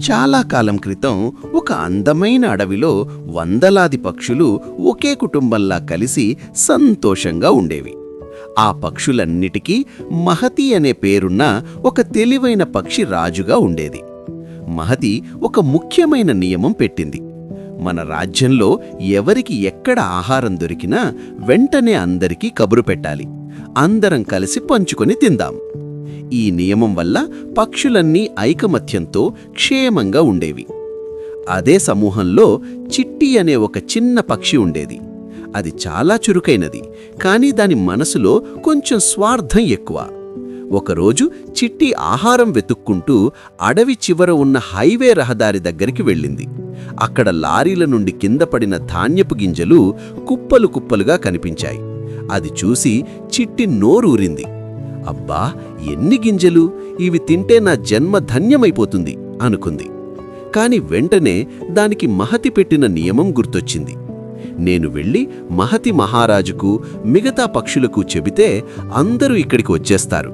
చాలా కాలం క్రితం ఒక అందమైన అడవిలో వందలాది పక్షులు ఒకే కుటుంబంలా కలిసి సంతోషంగా ఉండేవి. ఆ పక్షులన్నిటికీ మహతి అనే పేరున్న ఒక తెలివైన పక్షి రాజుగా ఉండేది. మహతి ఒక ముఖ్యమైన నియమం పెట్టింది. మన రాజ్యంలో ఎవరికి ఎక్కడ ఆహారం దొరికినా వెంటనే అందరికీ కబురు పెట్టాలి. అందరం కలిసి పంచుకొని తిందాం. ఈ నియమం వల్ల పక్షులన్నీ ఐకమత్యంతో క్షేమంగా ఉండేవి. అదే సమూహంలో చిట్టి అనే ఒక చిన్న పక్షి ఉండేది. అది చాలా చురుకైనది కానీ దాని మనసులో కొంచెం స్వార్థం ఎక్కువ. ఒకరోజు చిట్టి ఆహారం వెతుక్కుంటూ అడవి చివర ఉన్న హైవే రహదారి దగ్గరికి వెళ్ళింది. అక్కడ లారీల నుండి కింద పడిన ధాన్యపు గింజలు కుప్పలు కుప్పలుగా కనిపించాయి. అది చూసి చిట్టి నోరూరింది. అబ్బా ఎన్ని గింజలు? ఇవి తింటే నా జన్మ ధన్యమైపోతుంది అనుకుంది. కాని వెంటనే దానికి మహతి పెట్టిన నియమం గుర్తొచ్చింది. నేను వెళ్ళి మహతి మహారాజుకు మిగతా పక్షులకు చెబితే అందరూ ఇక్కడికి వచ్చేస్తారు.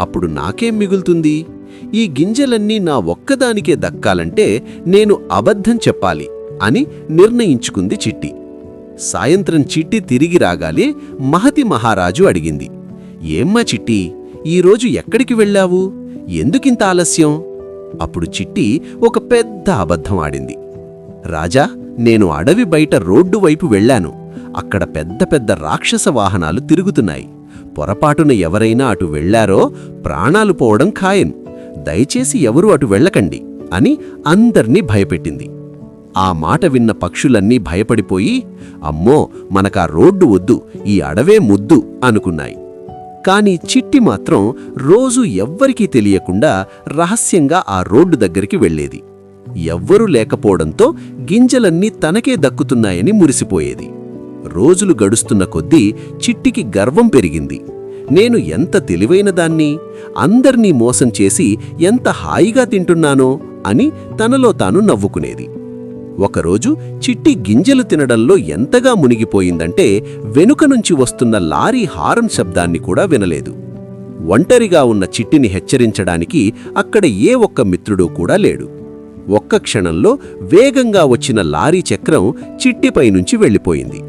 అప్పుడు నాకేం మిగులుతుంది? ఈ గింజలన్నీ నా ఒక్కదానికే దక్కాలంటే నేను అబద్ధం చెప్పాలి అని నిర్ణయించుకుంది చిట్టి. సాయంత్రం చిట్టి తిరిగి రాగాలి మహతి మహారాజు అడిగింది. ఏమ్మా చిట్టి ఈరోజు ఎక్కడికి వెళ్ళావు? ఎందుకింత ఆలస్యం? అప్పుడు చిట్టి ఒక పెద్ద అబద్ధం ఆడింది. రాజా నేను అడవి బయట రోడ్డు వైపు వెళ్ళాను. అక్కడ పెద్ద పెద్ద రాక్షస వాహనాలు తిరుగుతున్నాయి. పొరపాటున ఎవరైనా అటు వెళ్ళారో ప్రాణాలు పోవడం ఖాయం. దయచేసి ఎవరూ అటు వెళ్ళకండి అని అందర్నీ భయపెట్టింది. ఆ మాట విన్న పక్షులన్నీ భయపడిపోయి అమ్మో మనకా రోడ్డు వద్దు ఈ అడవే ముద్దు అనుకున్నాయి. కానీ చిట్టి మాత్రం రోజు ఎవ్వరికీ తెలియకుండా రహస్యంగా ఆ రోడ్డు దగ్గరికి వెళ్ళేది. ఎవ్వరూ లేకపోవడంతో గింజలన్నీ తనకే దక్కుతున్నాయని మురిసిపోయేది. రోజులు గడుస్తున్న కొద్దీ చిట్టికి గర్వం పెరిగింది. నేను ఎంత తెలివైన దాన్ని అందర్నీ మోసం చేసి ఎంత హాయిగా తింటున్నానో అని తనలో తాను నవ్వుకునేది. ఒకరోజు చిట్టి గింజలు తినడంలో ఎంతగా మునిగిపోయిందంటే వెనుక నుంచి వస్తున్న లారీ హారన్ శబ్దాన్ని కూడా వినలేదు. ఒంటరిగా ఉన్న చిట్టిని హెచ్చరించడానికి అక్కడ ఏ ఒక్క మిత్రుడు కూడా లేడు. ఒక్క క్షణంలో వేగంగా వచ్చిన లారీ చక్రం చిట్టిపై నుంచి వెళ్ళిపోయింది.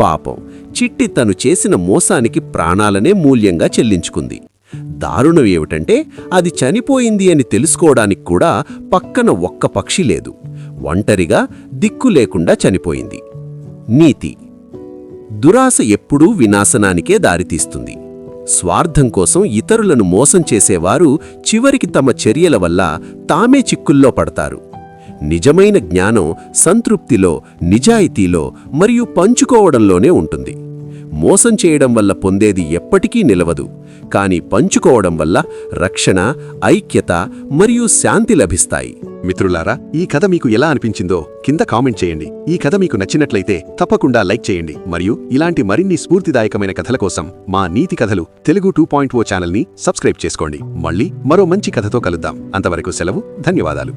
పాపం చిట్టి తను చేసిన మోసానికి ప్రాణాలనే మూల్యంగా చెల్లించుకుంది. దారుణం ఏమిటంటే అది చనిపోయింది అని తెలుసుకోవడానికి కూడా పక్కన ఒక్క పక్షి లేదు. ఒంటరిగా దిక్కు లేకుండా చనిపోయింది. నీతి. దురాశ ఎప్పుడూ వినాశనానికే దారితీస్తుంది. స్వార్థం కోసం ఇతరులను మోసం చేసేవారు చివరికి తమ చర్యల వల్ల తామే చిక్కుల్లో పడతారు. నిజమైన జ్ఞానం సంతృప్తిలో నిజాయితీలో మరియు పంచుకోవడంలోనే ఉంటుంది. మోసం చేయడం వల్ల పొందేది ఎప్పటికీ నిలవదు. కానీ పంచుకోవడం వల్ల రక్షణ ఐక్యత మరియు శాంతి లభిస్తాయి. మిత్రులారా ఈ కథ మీకు ఎలా అనిపించిందో కింద కామెంట్ చేయండి. ఈ కథ మీకు నచ్చినట్లయితే తప్పకుండా లైక్ చేయండి. మరియు ఇలాంటి మరిన్ని స్ఫూర్తిదాయకమైన కథల కోసం మా నీతి కథలు తెలుగు టూ పాయింట్ ఓ ఛానల్ని సబ్స్క్రైబ్ చేసుకోండి. మళ్ళీ మరో మంచి కథతో కలుద్దాం. అంతవరకు సెలవు ధన్యవాదాలు.